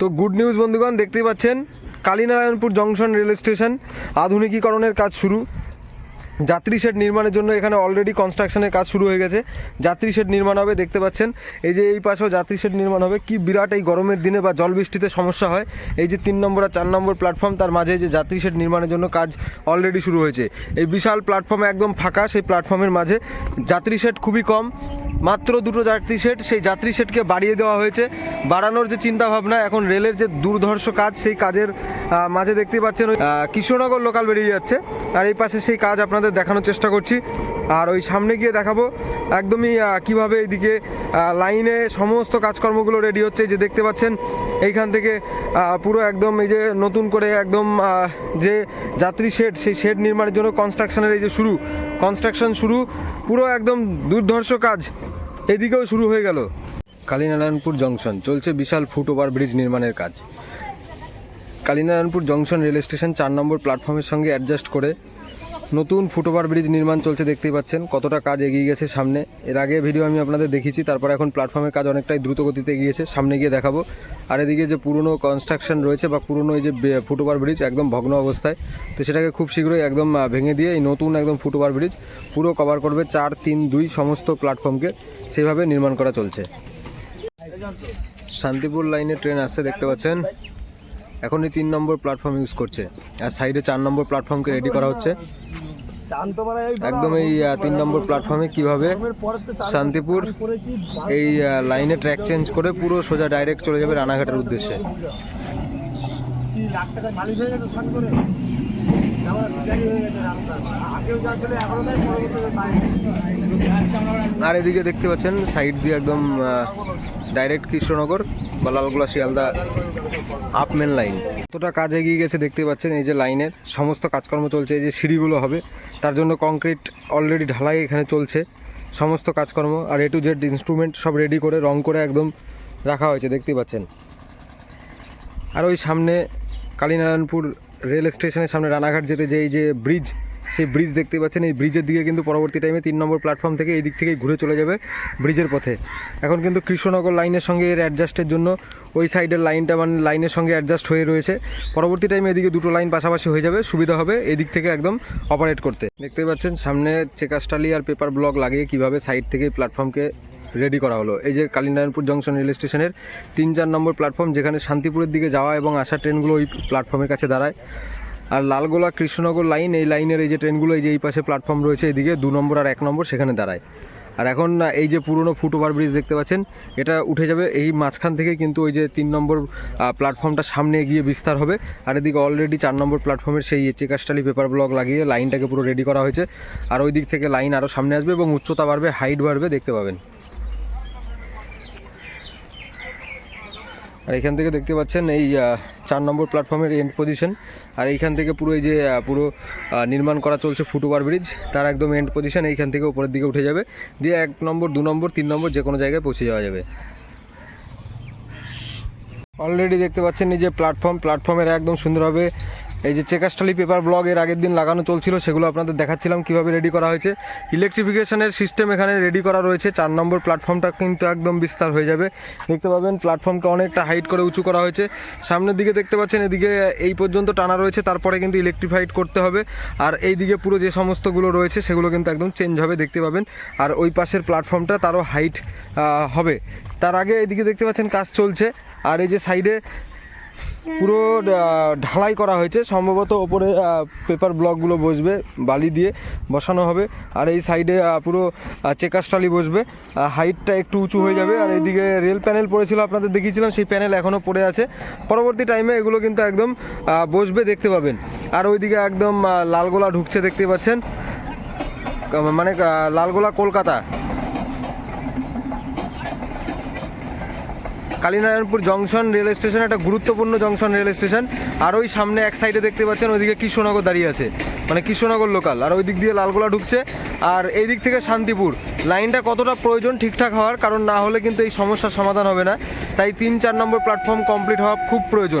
তো good news বন্ধুগণ, দেখতেই পাচ্ছেন, কালীনারায়ণপুর জংশন রেল স্টেশন আধুনিকীকরণের কাজ শুরু। যাত্রী শেড নির্মাণের জন্য এখানে অলরেডি কনস্ট্রাকশনের কাজ শুরু হয়ে গেছে। যাত্রী শেড নির্মাণ হবে, দেখতে পাচ্ছেন, এই যে এই পাশেও যাত্রী শেড নির্মাণ হবে। কি বিরাট এই গরমের দিনে বা জল বৃষ্টিতে সমস্যা হয়। এই যে তিন নম্বর আর চার নম্বর প্ল্যাটফর্ম তার মাঝে যে যাত্রী শেড নির্মাণের জন্য কাজ অলরেডি শুরু হয়েছে। এই বিশাল প্ল্যাটফর্মে একদম ফাঁকা, সেই প্ল্যাটফর্মের মাঝে যাত্রী শেড খুবই কম। মাত্র দুটো যাত্রী শেড সেই যাত্রী শেডকে বাড়িয়ে দেওয়া হয়েছে। বাড়ানোর যে চিন্তা ভাবনা এখন রেলের যে দুর্ধর্ষ কাজ, সেই কাজের মাঝে দেখতেই পাচ্ছেন কৃষ্ণনগর লোকাল বেরিয়ে যাচ্ছে। আর এই পাশে সেই কাজ আপনাদের দেখানোর চেষ্টা করছি। আর ওই সামনে গিয়ে দেখাবো একদমই কীভাবে এইদিকে লাইনে সমস্ত কাজকর্মগুলো রেডি হচ্ছে। যে দেখতে পাচ্ছেন, এইখান থেকে পুরো একদম এই যে নতুন করে একদম যে যাত্রী শেড সেই শেড নির্মাণের জন্য কনস্ট্রাকশনের এই যে শুরু কনস্ট্রাকশন শুরু, পুরো একদম দুর্ধর্ষ কাজ। এদিকেও শুরু হয়ে গেল। কালীনারায়ণপুর জংশন, চলছে বিশাল ফুটওভার ব্রিজ নির্মাণের কাজ। কালীনারায়ণপুর জংশন রেল স্টেশন চার নম্বর প্ল্যাটফর্মের সঙ্গে অ্যাডজাস্ট করে নতুন ফুটওভার ব্রিজ নির্মাণ চলছে, দেখতেই পাচ্ছেন। কতটা কাজ এগিয়ে গেছে সামনে। এর আগে ভিডিও আমি আপনাদের দেখিয়েছি, তারপর এখন প্ল্যাটফর্মের কাজ অনেকটাই দ্রুত গতিতে এগিয়েছে সামনে গিয়ে দেখাবো। আর এদিকে যে পুরনো কনস্ট্রাকশন রয়েছে বা পুরনো এই যে ফুটওভার ব্রিজ, একদম ভগ্ন অবস্থায়, তো সেটাকে খুব শীঘ্রই একদম ভেঙে দিয়ে এই নতুন একদম ফুটওভার ব্রিজ পুরো কভার করবে চার, তিন, দুই সমস্ত প্ল্যাটফর্মকে সেভাবে নির্মাণ করা চলছে। শান্তিপুর লাইনে ট্রেন আসছে, দেখতে পাচ্ছেন। এখন এই তিন নম্বর প্ল্যাটফর্ম ইউজ করছে। আর সাইডে চার নম্বর প্ল্যাটফর্মকে রেডি করা হচ্ছে। একদম এই তিন নম্বর প্ল্যাটফর্মে কীভাবে শান্তিপুর এই লাইনে ট্র্যাক চেঞ্জ করে পুরো সোজা ডাইরেক্ট চলে যাবে রানাঘাটের উদ্দেশ্যে। আর এদিকে দেখতে পাচ্ছেন সাইড দিয়ে একদম ডাইরেক্ট কৃষ্ণনগর বা Lalgola Sealdah. Up main line. এতটা কাজ এগিয়ে গেছে দেখতে পাচ্ছেন, এই যে লাইনের সমস্ত কাজকর্ম চলছে, এই যে সিঁড়িগুলো হবে, তার জন্য কংক্রিট অলরেডি ঢালাই এখানে চলছে, সমস্ত কাজকর্ম আর এ টু জেড ইনস্ট্রুমেন্ট সব রেডি করে, রং করে একদম রাখা হয়েছে, দেখতে পাচ্ছেন। আর ওই সামনে কালীনারায়ণপুর রেল স্টেশনের সামনে রানাঘাট যেতে যে এই যে ব্রিজ সেই ব্রিজ দেখতে পাচ্ছেন, এই ব্রিজের দিকে কিন্তু পরবর্তী টাইমে তিন নম্বর প্ল্যাটফর্ম থেকে এই দিক থেকেই ঘুরে চলে যাবে ব্রিজের পথে। এখন কিন্তু কৃষ্ণনগর লাইনের সঙ্গে এর অ্যাডজাস্টের জন্য ওই সাইডের লাইনটা মানে লাইনের সঙ্গে অ্যাডজাস্ট হয়ে রয়েছে। পরবর্তী টাইমে এদিকে দুটো লাইন পাশাপাশি হয়ে যাবে, সুবিধা হবে এদিক থেকে একদম অপারেট করতে। দেখতে পাচ্ছেন, সামনে চেকাস্টালি আর পেপার ব্লক লাগিয়ে কীভাবে সাইড থেকে প্ল্যাটফর্মকে রেডি করা হলো। এই যে কালীনারায়ণপুর জংশন রেল স্টেশনের তিন চার নম্বর প্ল্যাটফর্ম যেখানে শান্তিপুরের দিকে যাওয়া এবং আসা ট্রেনগুলো ওই প্ল্যাটফর্মের কাছে দাঁড়ায়। আর লালগোলা কৃষ্ণনগর লাইন এই লাইনের এই যে ট্রেনগুলো এই যে এই পাশে প্ল্যাটফর্ম রয়েছে এদিকে, দু নম্বর আর এক নম্বর সেখানে দাঁড়ায়। আর এখন এই যে পুরনো ফুট ওভার ব্রিজ দেখতে পাচ্ছেন, এটা উঠে যাবে এই মাঝখান থেকে কিন্তু ওই যে তিন নম্বর প্ল্যাটফর্মটা সামনে এগিয়ে বিস্তার হবে। আর এদিকে অলরেডি চার নম্বর প্ল্যাটফর্মের সেই চেকাস্টালি পেপার ব্লক লাগিয়ে লাইনটাকে পুরো রেডি করা হয়েছে। আর ওই দিক থেকে লাইন আরও সামনে আসবে এবং উচ্চতা বাড়বে হাইট বাড়বে, দেখতে পাবেন। আর এখান থেকে দেখতে পাচ্ছেন এই চার নম্বর প্ল্যাটফর্মের এন্ড পজিশন আর এইখান থেকে পুরো এই যে পুরো নির্মাণ করা চলছে ফুটওভার ব্রিজ তার একদম এন্ড পজিশন এইখান থেকে উপরের দিকে উঠে যাবে। দিয়ে এক নম্বর, দু নম্বর, তিন নম্বর যে কোনো জায়গায় পৌঁছে যাওয়া যাবে। অলরেডি দেখতে পাচ্ছেন এই যে প্ল্যাটফর্ম প্ল্যাটফর্মের একদম সুন্দরভাবে এই যে চেকাস্টালি পেপার ব্লক এর আগের দিন লাগানো চলছিল, সেগুলো আপনাদের দেখাচ্ছিলাম কীভাবে রেডি করা হয়েছে। ইলেকট্রিফিকেশনের সিস্টেম এখানে রেডি করা রয়েছে, চার নম্বর প্ল্যাটফর্মটা কিন্তু একদম বিস্তার হয়ে যাবে। দেখতে পাবেন প্ল্যাটফর্মটা অনেকটা হাইট করে উঁচু করা হয়েছে। সামনের দিকে দেখতে পাচ্ছেন, এদিকে এই পর্যন্ত টানা রয়েছে, তারপরে কিন্তু ইলেকট্রিফাইড করতে হবে। আর এই দিকে পুরো যে সমস্তগুলো রয়েছে, সেগুলো কিন্তু একদম চেঞ্জ হবে, দেখতে পাবেন। আর ওই পাশের প্ল্যাটফর্মটা তারও হাইট হবে। তার আগে এদিকে দেখতে পাচ্ছেন কাজ চলছে। আর এই যে সাইডে পুরো ঢালাই করা হয়েছে। সম্ভবত ওপরে পেপার ব্লকগুলো বসবে, বালি দিয়ে বসানো হবে। আর এই সাইডে পুরো চেকাস্টালি বসবে। হাইটটা একটু উঁচু হয়ে যাবে। আর এইদিকে রেল প্যানেল পড়েছিল, আপনাদের দেখিয়েছিলাম, সেই প্যানেল এখনও পড়ে আছে। পরবর্তী টাইমে এগুলো কিন্তু একদম বসবে, দেখতে পাবেন। আর ওইদিকে একদম লালগোলা ঢুকছে, দেখতে পাচ্ছেন। মানে Lalgola Kolkata. Kalinarayanpur junction rail station, একটা গুরুত্বপূর্ণ জংশন রেল স্টেশন। আর ওই সামনে এক সাইডে দেখতে পাচ্ছেন, ওইদিকে কৃষ্ণনগর দাঁড়িয়ে আছে। মানে কৃষ্ণনগর লোকাল আর ওই দিক দিয়ে লালগোলা ঢুকছে। আর এই দিক থেকে শান্তিপুর। লাইনটা কতটা প্রয়োজন ঠিকঠাক হওয়ার, কারণ না হলে কিন্তু এই সমস্যার সমাধান হবে না। তাই তিন চার নম্বর প্ল্যাটফর্ম কমপ্লিট হওয়া খুব প্রয়োজন।